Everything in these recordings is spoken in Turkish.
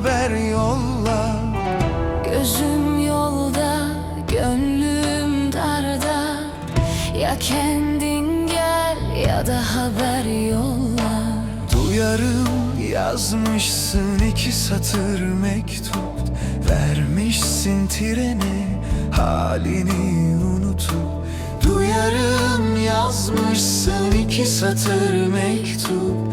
haber yolla. Gözüm yolda, gönlüm darda. Ya kendin gel ya da haber yolla. Duyarım yazmışsın iki satır mektup. Vermişsin trene halini unutup. Duyarım yazmışsın iki satır mektup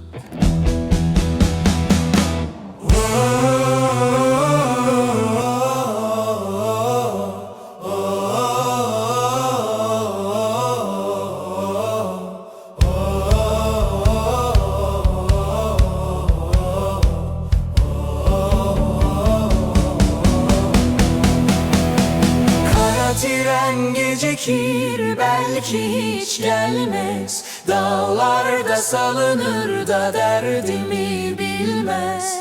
tren gecikir belki hiç gelmez. Dağlarda salınır da derdimi bilmez